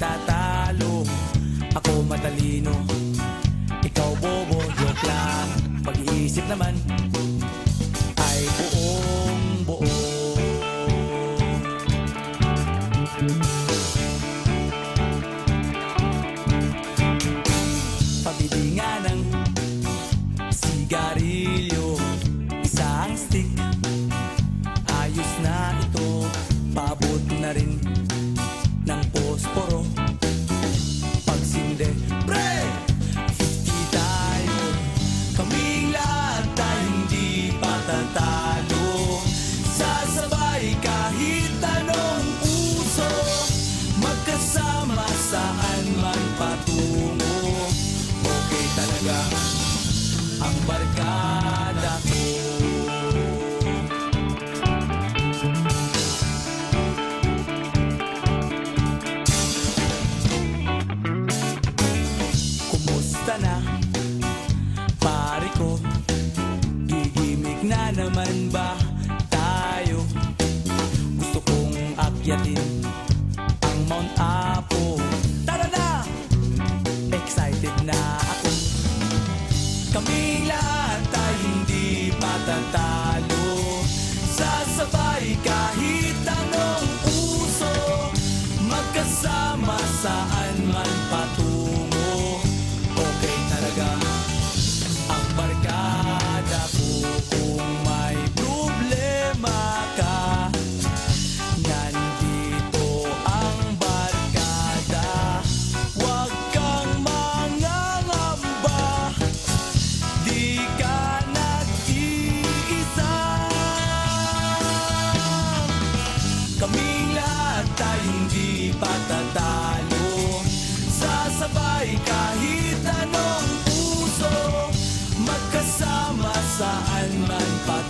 nagtatalo Ako matalino Ikaw bobo, joke lang. Pag-iisip naman talaga ang barkada. Kaming lahat ay hindi matatalo. Sasabay ka außer allen ein Bad.